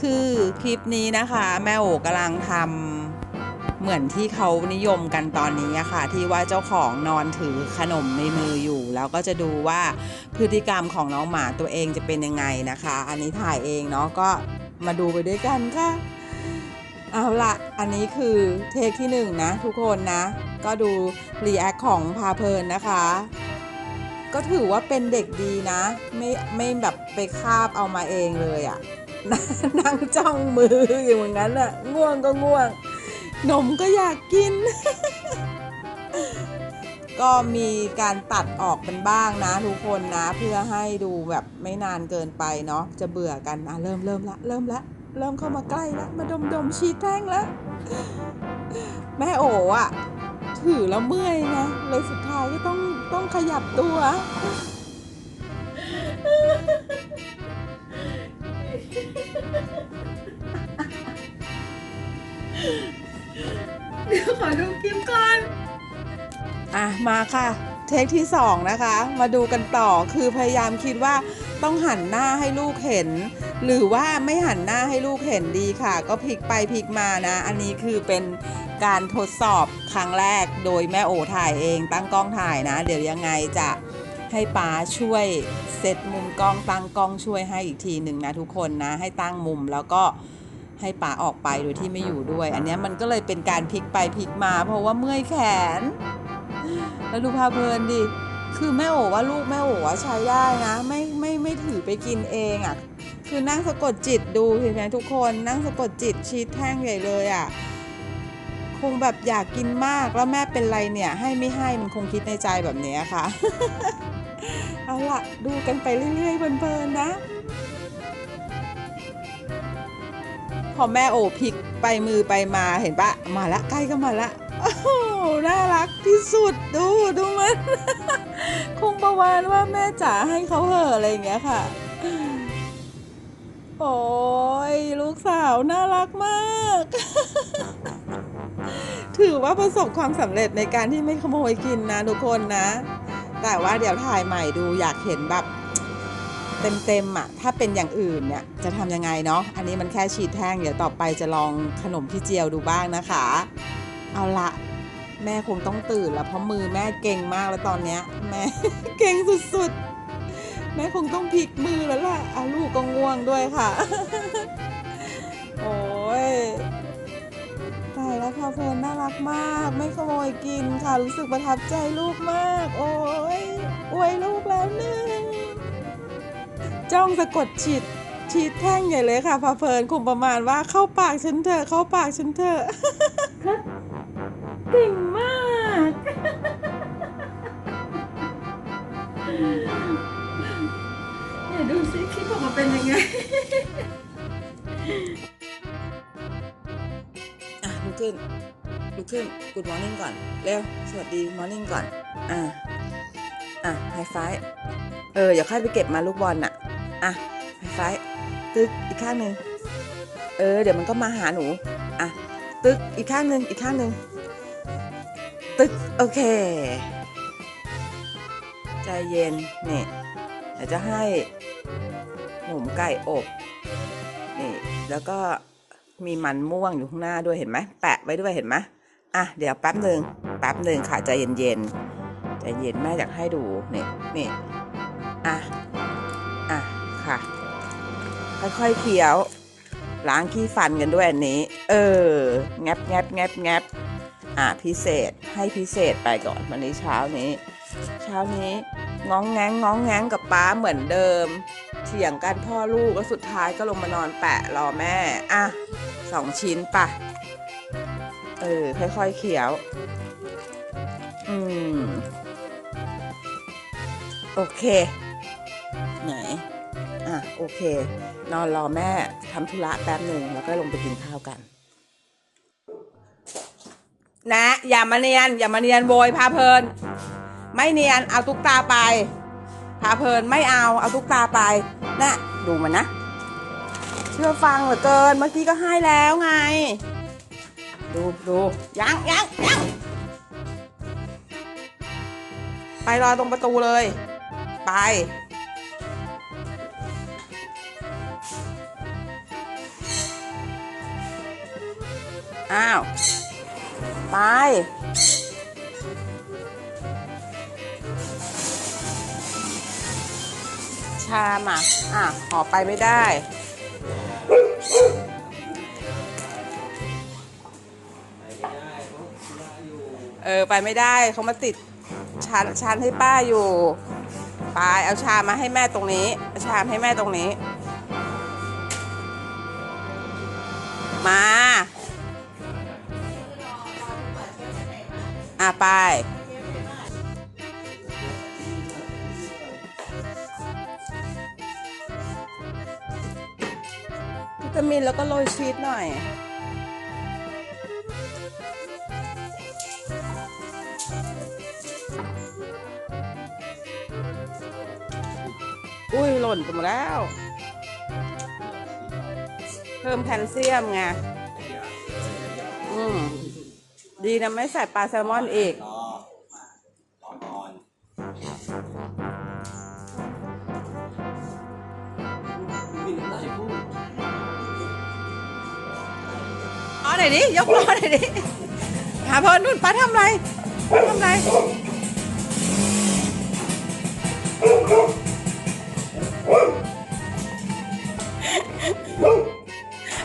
คือคลิปนี้นะคะ แม่โอกำลังทำเหมือนที่เขานิยมกันตอนนี้ค่ะ ที่ว่าเจ้าของนอนถือขนมในมืออยู่ แล้วก็จะดูว่าพฤติกรรมของน้องหมาตัวเองจะเป็นยังไงนะคะ อันนี้ถ่ายเองเนาะก็มาดูไปด้วยกันค่ะเอาละอันนี้คือเทคที่หนึ่งนะทุกคนนะ ก็ดูรีแอคของพาเพลินนะคะ ก็ถือว่าเป็นเด็กดีนะ ไม่ไม่แบบไปคาบเอามาเองเลยอะ่ะ นั่งจ้องมืออยู่อย่างนั้นอะ่ะง่วงก็ง่วง นมก็อยากกิน ก็มีการตัดออกเป็นบ้างนะทุกคนนะ เพื่อให้ดูแบบไม่นานเกินไปเนาะจะเบื่อกันอะเริ่มเริ่มละเริ่มละเริ่มเข้ามาใกล้ละมาดมดมชีแท่งแล้วแม่โอ๋อะถือแล้วเมื่อยไงเลยสุดท้ายก็ต้องต้องขยับตัว อดูคลิปก่อน อะ มาค่ะ เทคที่สองนะคะ มาดูกันต่อคือพยายามคิดว่าต้องหันหน้าให้ลูกเห็น หรือว่าไม่หันหน้าให้ลูกเห็นดีค่ะ ก็พลิกไปพลิกมานะ อันนี้คือเป็นการทดสอบครั้งแรกโดยแม่โอถ่ายเองตั้งกล้องถ่ายนะ เดี๋ยวยังไงจะให้ป้าช่วยเซตมุมกล้องตั้งกล้องช่วยให้อีกทีหนึ่งนะทุกคนนะ ให้ตั้งมุมแล้วก็ ให้ป้าออกไปโดยที่ไม่อยู่ด้วย อันเนี้ยมันก็เลยเป็นการพลิกไปพลิกมา เพราะว่าเมื่อยแขน แล้วดูพาเพลินดิ คือแม่โอ๋ว่าลูกแม่โอ๋ว่าใช้ได้นะ ไม่ไม่ไม่ถือไปกินเองอะ่ะ คือนั่งสะกดจิตดูเห็นไหมทุกคนนั่งสะกดจิตชีทแท่งใหญ่เลยอะ่ะคงแบบอยากกินมากแล้วแม่เป็นไรเนี่ย ให้ไม่ให้มันคงคิดในใจแบบเนี้ยค่ะ เอาล่ะ ดูกันไปเรื่อยๆเพลินๆนะ อแม่โอพลิกไปมือไปมาเห็นปะมาละใกล้ก็มาละโอ้น่ารักที่สุดดูดูมันคงประมาณว่าแม่จ๋าให้เขาเหอะอะไรอย่างเงี้ยค่ะ โอ้ยลูกสาวน่ารักมาก ถือว่าประสบความสำเร็จในการที่ไม่ขโมยกินนะทุกคนนะ แต่ว่าเดี๋ยวถ่ายใหม่ดูอยากเห็นแบบ เต็มๆอะถ้าเป็นอย่างอื่นเนี่ยจะทำยังไงเนาะอันนี้มันแค่ชีดแท่งเดี๋ยวต่อไปจะลองขนมพี่เจียวดูบ้างนะคะ เอาละแม่คงต้องตื่นแล้วเพราะมือแม่เก่งมากแล้วตอนเนี้ยแม่เก่งสุดๆ แม่คงต้องพลิกมือแล้วล่ะอาลูกก็ง่วงด้วยค่ะ โอ้ยตายแล้วพาเพลินน่ารักมาก ไม่ขโมยกินค่ะ รู้สึกประทับใจลูกมาก โอ้ยอวยลูกแล้วหนึ่ง จ้องสะกดฉีดฉีดแท่งใหญ่เลยค่ะพาเพลินคงประมาณว่าเข้าปากฉันเถอะเข้าปากฉันเถอะเก่งมาก เดี๋ยวดูซิคลิปออกมาเป็นยังไงอะลุกขึ้นลุกขึ้น Good morning ก่อน เร็ว สวัสดี morning ก่อน อะ อะไฮไฟเอออย่าค่อยไปเก็บมาลูกบอลน่ะ อะไฮไฟตึกอีกข้างหนึ่งเออ เดี๋ยวมันก็มาหาหนูอะตึกอีกข้างหนึ่งอีกข้างหนึ่งตึกโอเค ใจเย็นนี่เดี๋ยวจะให้หนุ่มไก่อบนี่แล้วก็มีมันม่วงอยู่ข้างหน้าด้วยเห็นไหมแปะไว้ด้วยเห็นไหมอะเดี๋ยวแป๊บหนึ่งแป๊บหนึ่งค่ะใจเย็นๆใจเย็นแม่อยากให้ดูนี่นี่อะ ค่อยเคี้ยว ล้างขี้ฟันกันด้วยอันนี้ เออ แงบแงบแงบแงบอะพิเศษให้พิเศษไปก่อนวันนี้เช้านี้ เช้านี้ง้องแงงง้องแงงกับป้าเหมือนเดิมเถียงกันพ่อลูกแล้วสุดท้ายก็ลงมานอนแปะรอแม่ อะสองชิ้นปะเออ ค่อยๆเคี้ยว อืม โอเค ไหน อะโอเค นอนรอแม่ทำธุระแป๊บหนึ่งแล้วก็ลงไปกินข้าวกัน นะ อย่ามาเนียน อย่ามาเนียนโวยพาเพลิน ไม่เนียนเอาตุ๊กตาไปพาเพลินไม่เอาเอาตุ๊กตาไปนะ่ะดูมันนะเชื่อฟังเหลือเกินเมื่อกี้ก็ให้แล้วไง ดูดูยังยังยังไปรอตรงประตูเลย ไป อ้าว ไป ชามอะ อะหอไปไม่ได้ เออ ไปไม่ได้เขามาติดชานชานให้ป้าอยู่ ไป เอาชามมาให้แม่ตรงนี้ ชามให้แม่ตรงนี้ ไป วิตามินแล้วก็โรยชีสหน่อย อุ้ยหล่นไปหมดแล้ว เพิ่มแคลเซียมไง อืม ดีนะไม่ใส่ปลาแซลมอนอีกรอรอก่อนมีน้ำลายพุ่งอ๋อไหนอยดิยกล้อหน่อยดิหาเพลินนู่นป้าทำไรทำไร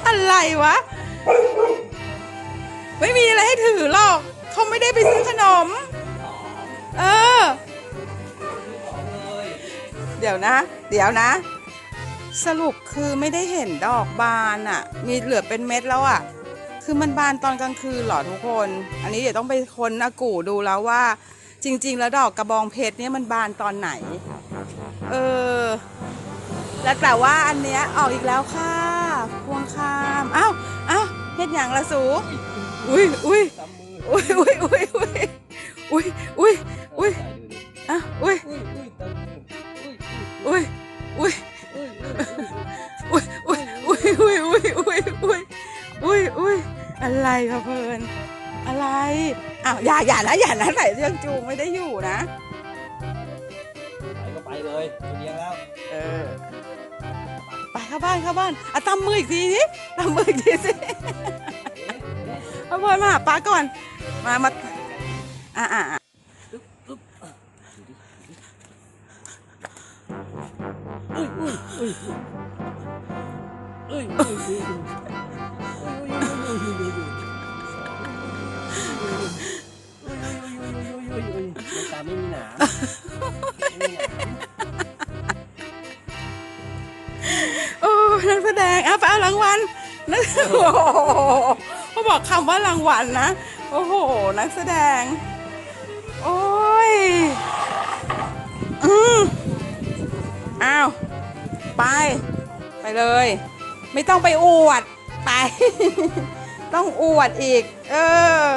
อะไรวะ ไม่มีอะไรให้ถือหรอกเขาไม่ได้ไปซื้อขนม เออ เดี๋ยวนะ เดี๋ยวนะ สรุปคือไม่ได้เห็นดอกบานอะ่ะ มีเหลือเป็นเม็ดแล้วอะ่ะ คือมันบานตอนกลางคืนเหรอทุกคน อันนี้เดี๋ยวต้องไปค้นอากูดูแล้วว่า จริง ๆ แล้วดอกกระบองเพชรเนี่ยมันบานตอนไหน เออแล้วแต่ว่าอันเนี้ยออกอีกแล้วค่ะ พวงคาม อ้าว อ้าวเฮ็ดอย่างละสู อุ้ยอุ้ยซ้ำมืออุ้ยอุ้ยอุ้ยอุ้ยอุ้ยอุ้ยอุ้ยใส่ดูดิอะอุ้ยอุ้ยอุ้ยตำมืออุ้ยอุ้ยอุ้ยอุ้ยอุ้ยอุ้ยอุ้ยอุ้ยอุ้ยอุ้ยอุ้ยอุ้ยอุ้ยอุ้ยอะไรคะเพลินอะไรอ้าวอย่าอย่านะอย่านะใส่เรื่องจูงไม่ได้อยู่นะไปก็ไปเลยไม่เลี้ยงแล้วเออไปเข้าบ้านเข้าบ้านอะตำมืออีกทีสิตำมืออีกทีสิ เอาพลมาหาป้าก่อน มา มา อะอะอะอุ้ยอุ้ยอุ้ยอุ้ยตาไม่มีหนามไม่มีหนามโอ้นักแสดงอะไปเอารางวัลนักโอ้ บอกคำว่ารางวัลนะ โอ้โห นักแสดง โอ้ย อืมอ้าว ไป ไปเลย ไม่ต้องไปอวด ไป ต้องอวดอีก เออ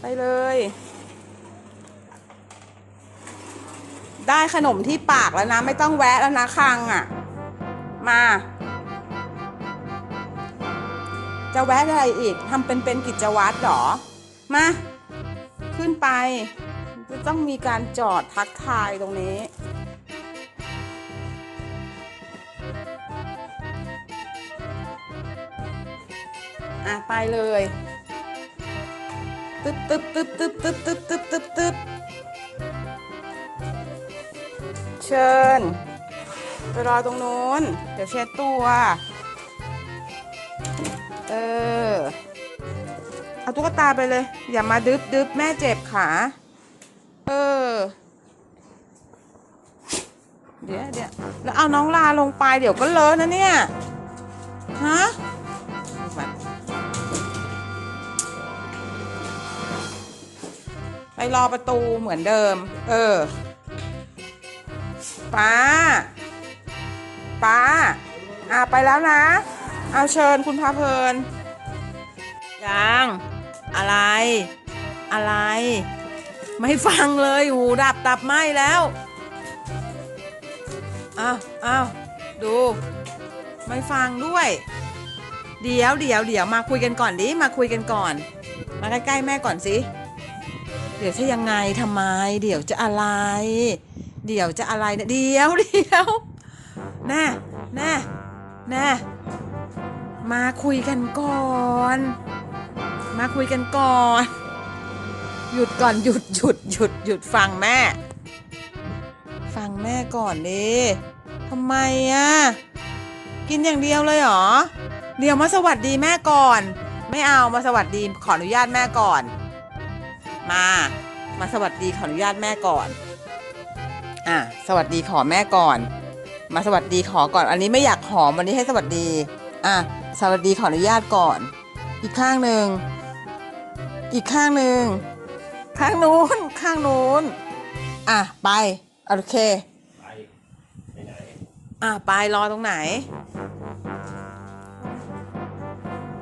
ไปเลย ได้ขนมที่ปากแล้วนะ ไม่ต้องแวะแล้วนะคังอะ มา จะแวะอะไรอีกทำเป็นเป็นกิจวัตรเหรอ มา ขึ้นไป จะต้องมีการจอดทักทายตรงนี้ อะ ไปเลยตึ๊บตึ๊บตึ๊บตึ๊บตึ๊บตึ๊บตึ๊บตึ๊บตึ๊บเชิญ ไปรอตรงนู้น เดี๋ยวเช็ดตัว เออ เอาตุ๊กตาไปเลย อย่ามาดึบดึบแม่เจ็บขา เออ เดี๋ยวเดี๋ยวแล้วเอาน้องลาลงไปเดี๋ยวก็เลอะนะเนี่ย ฮะไปรอประตูเหมือนเดิม เออ ป้า ป้า อะไปแล้วนะ เอาเชิญคุณพาเพลินยังอะไร อะไร ไม่ฟังเลยหูดับตับไหมแล้วอ้าวอ้าวดู ไม่ฟังด้วย เดี๋ยวเดี๋ยวเดี๋ยวมาคุยกันก่อนดิมาคุยกันก่อน มาใกล้ๆแม่ก่อนสิเดี๋ยวจะยังไงทำไม เดี๋ยวจะอะไร เดี๋ยวจะอะไรเนี่ยเดี๋ยวเดี๋ยวแน่แน่แน่ มาคุยกันก่อน มาคุยกันก่อน หยุดก่อนหยุดหยุดหยุดหยุดฟังแม่ ฟังแม่ก่อนดิทำไมอะกินอย่างเดียวเลยเหรอ เดี๋ยวมาสวัสดีแม่ก่อน ไม่เอามาสวัสดีขออนุญาตแม่ก่อน มา มาสวัสดีขออนุญาตแม่ก่อน อะ สวัสดีขอแม่ก่อน มาสวัสดีขอก่อน อันนี้ไม่อยากหอมวันนี้ให้สวัสดี อะ สวัสดีขออนุญาตก่อน อีกข้างหนึ่ง อีกข้างหนึ่ง ข้างนู้น ข้างนู้น อะ ไป โอเค ไปไปไหน อะ ไปรอตรงไหน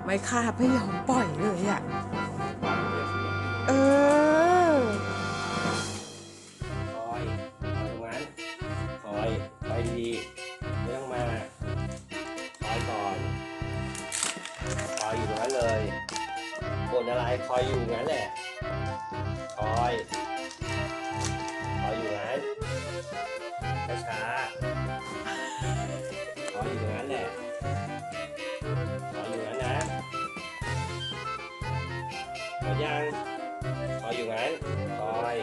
ไม่ค่าไม่ยอมปล่อยเลยอะ เออ อยอยู่ตรงนั้นเลยบนอะไรคอยอยู่งั้นแหละคอยคอยอยู่งั้นช้าคอยอยู่งั้นแหละคอยอยู่งั้นนะคอยยังคอยอยู่งั้นคอย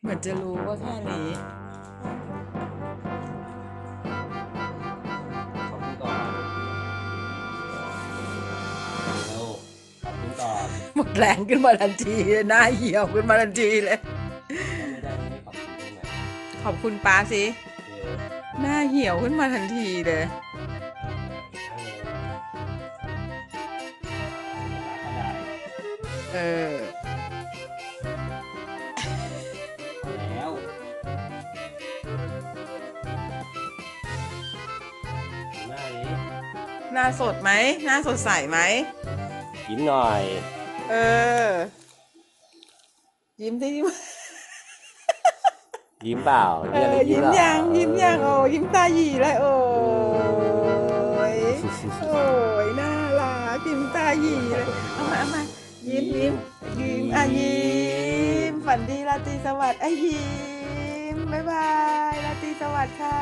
เหมือนจะรู้ว่าแค่นี้ แรงขึ้นมาทันทีเลยหน้าเหี่ยวขึ้นมาทันทีเลยไม่ได้ไม่ขอบคุณตรงไหนขอบคุณป้าสิเดี๋ยวหน้าเหี่ยวขึ้นมาทันทีเลยอีกครั้งหนึ่งรักก็ได้เออพอแล้วดูหน้านี้หน้าสดไหม หน้าสดใสไหมยิ้มหน่อย เออ ยิ้มสิยิ้มยิ้มเปล่าเออยิ้มยังยิ้มยังโอ้ยิ้มตาหยีเลยโอ้ยโอ้ยน่ารักยิ้มตาหยีเลยเอามาเอามายิ้มยิ้มยิ้มอะยิ้มฝันดีราตรีสวัสดิ์อะยิ้มบ๊ายบายราตรีสวัสดิ์ค่ะ